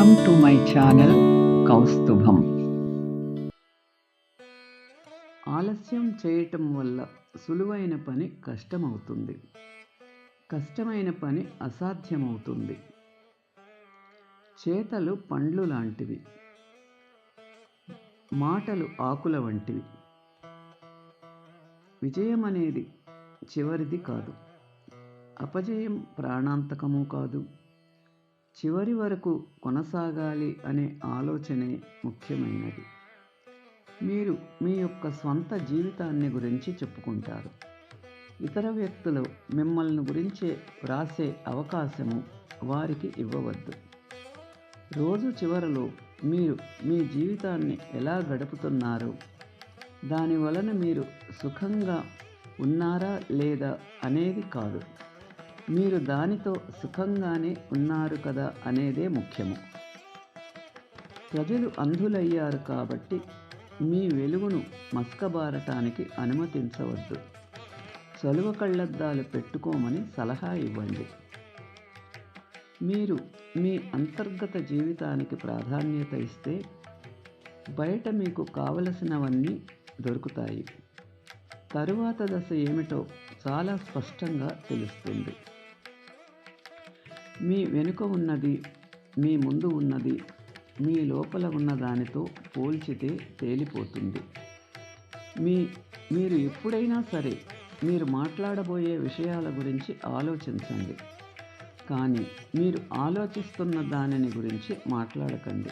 Welcome to my channel Kaustubham ఆలస్యం చేయటం వల్ల సులువైన పని కష్టమవుతుంది. కష్టమైన పని అసాధ్యమవుతుంది. చేతలు పండ్లు లాంటివి. మాటలు ఆకుల వంటివి. విజయం అనేది చివరిది కాదు. అపజయం ప్రాణాంతకము కాదు. చివరి వరకు కొనసాగాలి అనే ఆలోచనే ముఖ్యమైనది. మీరు మీ యొక్క స్వంత జీవితాన్ని గురించి చెప్పుకుంటారు. ఇతర వ్యక్తులు మిమ్మల్ని గురించే వ్రాసే అవకాశము వారికి ఇవ్వవద్దు. రోజు చివరలో మీరు మీ జీవితాన్ని ఎలా గడుపుతున్నారో? దాని వలన మీరు సుఖంగా ఉన్నారా లేదా అనేది కాదు. మీరు దానితో సుఖంగానే ఉన్నారు కదా అనేదే ముఖ్యము. ప్రజలు అంధులయ్యారు కాబట్టి మీ వెలుగును మస్కబారటానికి అనుమతించవద్దు. చలువ కళ్ళద్దాలు పెట్టుకోమని సలహా ఇవ్వండి. మీరు మీ అంతర్గత జీవితానికి ప్రాధాన్యత ఇస్తే బయట మీకు కావలసినవన్నీ దొరుకుతాయి. తరువాత దశ ఏమిటో చాలా స్పష్టంగా తెలుస్తుంది. మీ వెనుక ఉన్నది మీ ముందు ఉన్నది మీ లోపల ఉన్న దానితో పోల్చితే తేలిపోతుంది. మీ మీరు ఎప్పుడైనా సరే మీరు మాట్లాడబోయే విషయాల గురించి ఆలోచించండి. కానీ మీరు ఆలోచిస్తున్న దానిని గురించి మాట్లాడకండి.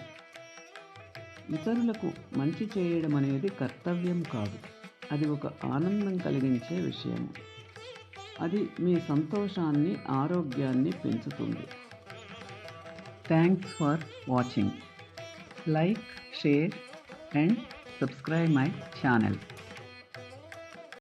ఇతరులకు మంచి చేయడం అనేది కర్తవ్యం కాదు. అది ఒక ఆనందం కలిగించే విషయం అది మీ సంతోషాన్ని ఆరోగ్యాన్ని పెంచుతుంది. Thanks for watching like share and subscribe my channel